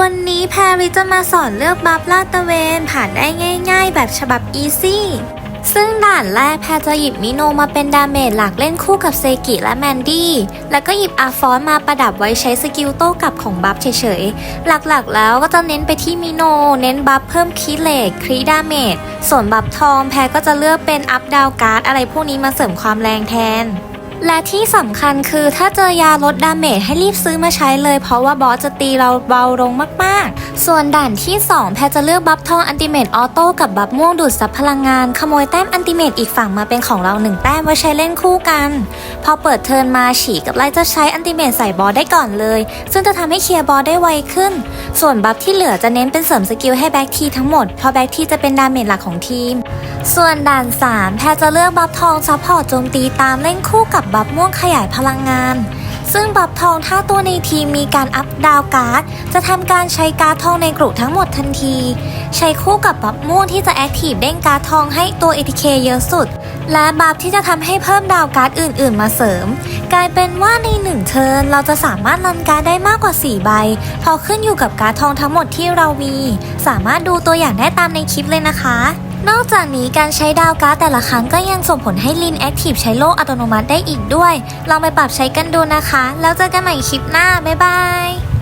วันนี้แพรริจะมาสอนเลือกบัฟลาดตะเวนผ่านได้ง่าย ๆ แบบฉบับอีซี่ ซึ่งด่านแรกแพรจะหยิบมิโนมาเป็นดาเมจหลักเล่นคู่กับเซกิและแมนดี้ แล้วก็หยิบอาฟอนมาประดับไว้ใช้สกิลโต้กลับของบัฟเฉยๆ หลักๆแล้วก็จะเน้นไปที่มิโน เน้นบัฟเพิ่มคีเลกครีดาเมจ ส่วนบัฟทองแพรก็จะเลือกเป็นอัพดาวการ์ดอะไรพวกนี้มาเสริมความแรงแทน และที่สำคัญคือถ้าเจอยาลดดาเมจให้รีบซื้อมาใช้เลย เพราะว่าบอสจะตีเราเบาลงมากๆ ส่วนด่านที่ 2 แพจะเลือกบัฟทองอันติเมตออโต้กับบัฟม่วงดูดซับพลังงาน ขโมยแต้มอันติเมตอีกฝั่งมาเป็นของเราหนึ่งแต้มไว้ใช้เล่นคู่กัน พอเปิดเทิร์นมาฉีกับไล่จะใช้อันติเมตใส่บอสได้ก่อนเลย ซึ่งจะทำให้เคลียร์บอสได้ไวขึ้น ส่วนบัฟที่เหลือจะเน้นเป็นเสริมสกิลให้แบ็กทีทั้งหมดเพราะแบ็กทีจะเป็นดาเมจหลักของทีม ส่วนด่าน 3 แพจะเลือกบัฟทองซัพพอร์ตโจมตีตามเล่นคู่กับบัฟม่วงขยายพลังงาน ซึ่งบัฟทองถ้าตัวในทีมมีการอัพดาวการ์ด จะทำการใช้การ์ดทองในกลุ่มทั้งหมดทันที ใช้คู่กับบัฟม่วงที่จะแอคทีฟเด้งการ์ดทองให้ตัว ATK เยอะสุด และบัฟที่จะทำให้เพิ่มดาวการ์ดอื่น ๆ มาเสริม กลายเป็นว่าในหนึ่งเทิร์นเราจะสามารถรันการ์ดได้มากกว่า 4 ใบ พอขึ้นอยู่กับการ์ดทองทั้งหมดที่เรามี สามารถดูตัวอย่างได้ตามในคลิปเลยนะคะ นอกจากนี้การใช้ดาวการ์ดแต่ละครั้งก็ยังส่งผลให้ลินแอคทีฟใช้โล่อัตโนมัติได้อีกด้วย ลองไปปรับใช้กันดูนะคะ แล้วเจอกันใหม่คลิปหน้า บ๊ายบาย